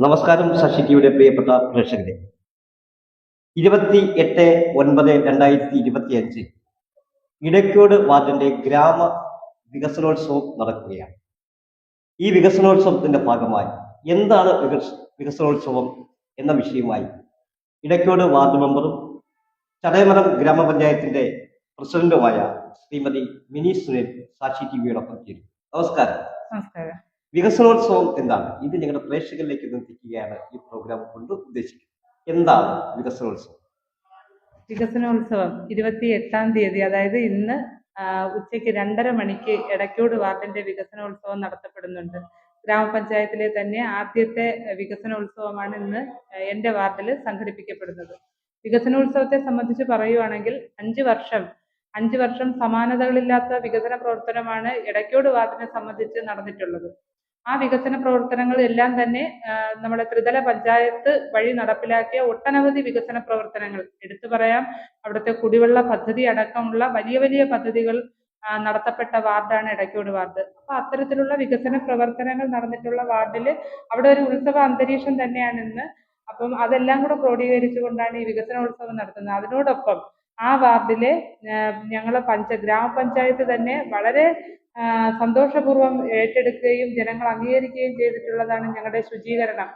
നമസ്കാരം ശശി പ്രിയപ്പെട്ട പ്രേക്ഷകരെ. ഇരുപത്തി എട്ട് ഒൻപത് രണ്ടായിരത്തി ഇരുപത്തി അഞ്ച് ഇടയ്ക്കോട് വാർഡിന്റെ ഗ്രാമ വികസനോത്സവം നടക്കുകയാണ്. ഈ വികസനോത്സവത്തിന്റെ ഭാഗമായി എന്താണ് വികസനോത്സവം എന്ന വിഷയമായി ഇടയ്ക്കോട് വാർഡ് മെമ്പറും ചടയമരം ഗ്രാമപഞ്ചായത്തിന്റെ പ്രസിഡന്റുമായ ശ്രീമതി മിനി സുനിൽ സാക്ഷി ടി വിയോടൊപ്പം ചേരും നമസ്കാരം. നമസ്കാരം. വികസനോത്സവം എന്താണ്? ഇത് ഞങ്ങളുടെ പ്രേക്ഷകരിലേക്ക് എത്തിക്കുകയാണ് ഈ പ്രോഗ്രാം കൊണ്ട് ഉദ്ദേശിക്കുന്നത്. എന്താണ് വികസനോത്സവം? വികസനോത്സവം ഇരുപത്തി എട്ടാം തീയതി അതായത് ഇന്ന് ഉച്ചയ്ക്ക് രണ്ടര മണിക്ക് ഇടയ്ക്കോട് വാർഡിന്റെ വികസനോത്സവം നടത്തപ്പെടുന്നുണ്ട്. ഗ്രാമപഞ്ചായത്തിലെ തന്നെ ആദ്യത്തെ വികസനോത്സവമാണ് ഇന്ന് എന്റെ വാർഡിൽ സംഘടിപ്പിക്കപ്പെടുന്നത്. വികസനോത്സവത്തെ സംബന്ധിച്ച് പറയുവാണെങ്കിൽ അഞ്ച് വർഷം അഞ്ച് വർഷം സമാനതകളില്ലാത്ത വികസന പ്രവർത്തനമാണ് ഇടയ്ക്കോട് വാർഡിനെ സംബന്ധിച്ച് നടന്നിട്ടുള്ളത്. ആ വികസന പ്രവർത്തനങ്ങൾ എല്ലാം തന്നെ നമ്മുടെ ത്രിതല പഞ്ചായത്ത് വഴി നടപ്പിലാക്കിയ ഒട്ടനവധി വികസന പ്രവർത്തനങ്ങൾ. എടുത്തു പറയാം അവിടുത്തെ കുടിവെള്ള പദ്ധതി അടക്കമുള്ള വലിയ വലിയ പദ്ധതികൾ നടത്തപ്പെട്ട വാർഡാണ് ഇടയ്ക്കോട് വാർഡ്. അപ്പൊ അത്തരത്തിലുള്ള വികസന പ്രവർത്തനങ്ങൾ നടന്നിട്ടുള്ള വാർഡിൽ അവിടെ ഒരു ഉത്സവ അന്തരീക്ഷം തന്നെയാണ് ഇന്ന്. അപ്പം അതെല്ലാം കൂടെ ക്രോഡീകരിച്ചുകൊണ്ടാണ് ഈ വികസന ഉത്സവം നടത്തുന്നത്. അതിനോടൊപ്പം ആ വാർഡിലെ ഞങ്ങളെ പഞ്ച ഗ്രാമപഞ്ചായത്ത് തന്നെ വളരെ സന്തോഷപൂർവം ഏറ്റെടുക്കുകയും ജനങ്ങൾ അംഗീകരിക്കുകയും ചെയ്തിട്ടുള്ളതാണ് ഞങ്ങളുടെ ശുചീകരണം.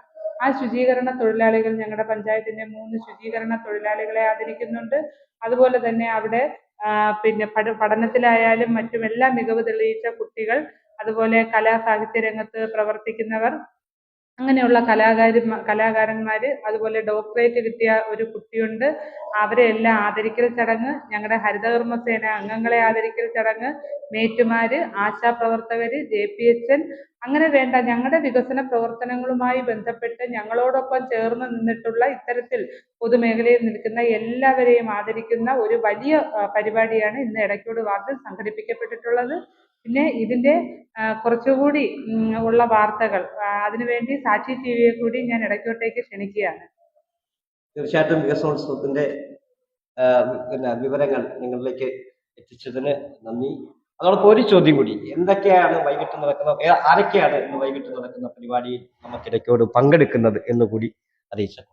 ആ ശുചീകരണ തൊഴിലാളികൾ ഞങ്ങളുടെ പഞ്ചായത്തിന്റെ മൂന്ന് ശുചീകരണ തൊഴിലാളികളെ ആദരിക്കുന്നുണ്ട്. അതുപോലെ തന്നെ അവിടെ പിന്നെ പഠ പഠനത്തിലായാലും മറ്റുമെല്ലാം മികവ് തെളിയിച്ച കുട്ടികൾ അതുപോലെ കലാ സാഹിത്യ രംഗത്ത് പ്രവർത്തിക്കുന്നവർ അങ്ങനെയുള്ള കലാകാരി കലാകാരന്മാര് അതുപോലെ ഡോക്ടറേറ്റ് കിട്ടിയ ഒരു കുട്ടിയുണ്ട്. അവരെ എല്ലാം ആദരിക്കൽ ചടങ്ങ് ഞങ്ങളുടെ ഹരിതകർമ്മസേന അംഗങ്ങളെ ആദരിക്കൽ ചടങ്ങ് മേറ്റുമാര് ആശാപ്രവർത്തകര് ജെ പി എച്ച് എൻ അങ്ങനെ വേണ്ട ഞങ്ങളുടെ വികസന പ്രവർത്തനങ്ങളുമായി ബന്ധപ്പെട്ട് ഞങ്ങളോടൊപ്പം ചേർന്ന് നിന്നിട്ടുള്ള ഇത്തരത്തിൽ പൊതുമേഖലയിൽ നിൽക്കുന്ന എല്ലാവരെയും ആദരിക്കുന്ന ഒരു വലിയ പരിപാടിയാണ് ഇന്ന് എടയ്ക്കോട് വാർഡിൽ സംഘടിപ്പിക്കപ്പെട്ടിട്ടുള്ളത്. പിന്നെ ഇതിന്റെ കുറച്ചുകൂടി ഉള്ള വാർത്തകൾ. അതിനുവേണ്ടി സാക്ഷി ടി വിയെ കൂടി ഞാൻ ഇടയ്ക്കോട്ടേക്ക് ക്ഷണിക്കുകയാണ്. തീർച്ചയായിട്ടും വികസനോത്സവത്തിന്റെ പിന്നെ വിവരങ്ങൾ നിങ്ങളിലേക്ക് എത്തിച്ചതിന് നന്ദി. അതോടൊപ്പം ഒരു ചോദ്യം കൂടി. എന്തൊക്കെയാണ് വൈകിട്ട് നടക്കുന്ന ആരൊക്കെയാണ് ഇന്ന് വൈകിട്ട് നടക്കുന്ന പരിപാടിയിൽ നമുക്കിടയ്ക്കോട് പങ്കെടുക്കുന്നത് എന്ന് കൂടി അറിയിച്ചു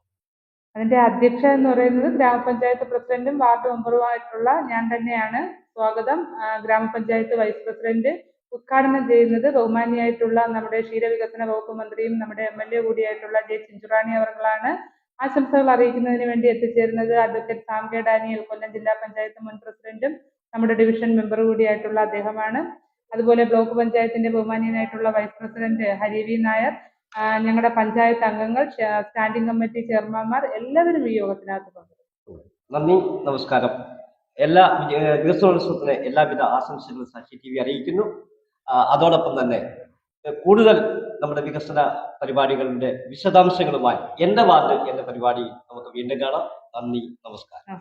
അതിന്റെ അധ്യക്ഷ എന്ന് പറയുന്നത് ഗ്രാമപഞ്ചായത്ത് പ്രസിഡന്റും വാർഡ് മെമ്പറുമായിട്ടുള്ള ഞാൻ തന്നെയാണ്. സ്വാഗതം. ഗ്രാമപഞ്ചായത്ത് വൈസ് പ്രസിഡന്റ് ഉദ്ഘാടനം ചെയ്യുന്നത് ബഹുമാനിയായിട്ടുള്ള നമ്മുടെ ക്ഷീരവികസന വകുപ്പ് മന്ത്രിയും നമ്മുടെ എം എൽ എ കൂടിയായിട്ടുള്ള ജെ ചിഞ്ചുറാണി അവർകളാണ് ആശംസകൾ അറിയിക്കുന്നതിന് വേണ്ടി എത്തിച്ചേരുന്നത്. Advocate Sam K Daniel Kollam ജില്ലാ പഞ്ചായത്ത് മുൻ പ്രസിഡന്റും നമ്മുടെ ഡിവിഷൻ മെമ്പർ കൂടിയായിട്ടുള്ള അദ്ദേഹമാണ്. അതുപോലെ ബ്ലോക്ക് പഞ്ചായത്തിന്റെ ബഹുമാനീയനായിട്ടുള്ള vice president Hari V Nair ഞങ്ങളുടെ പഞ്ചായത്ത് അംഗങ്ങൾ സ്റ്റാൻഡിംഗ് കമ്മിറ്റി ചെയർമാൻമാർ എല്ലാവരും ഈ യോഗത്തിനകത്ത് പങ്കെടുക്കും. നന്ദി നമസ്കാരം. എല്ലാ വികസനോത്സവത്തിന് എല്ലാവിധ ആശംസകളും സാക്ഷി ടി വി അറിയിക്കുന്നു. അതോടൊപ്പം തന്നെ കൂടുതൽ നമ്മുടെ വികസന പരിപാടികളുടെ വിശദാംശങ്ങളുമായി എന്റെ വാർഡ് എന്ന പരിപാടി നമുക്ക് വീണ്ടും കാണാം. നന്ദി നമസ്കാരം.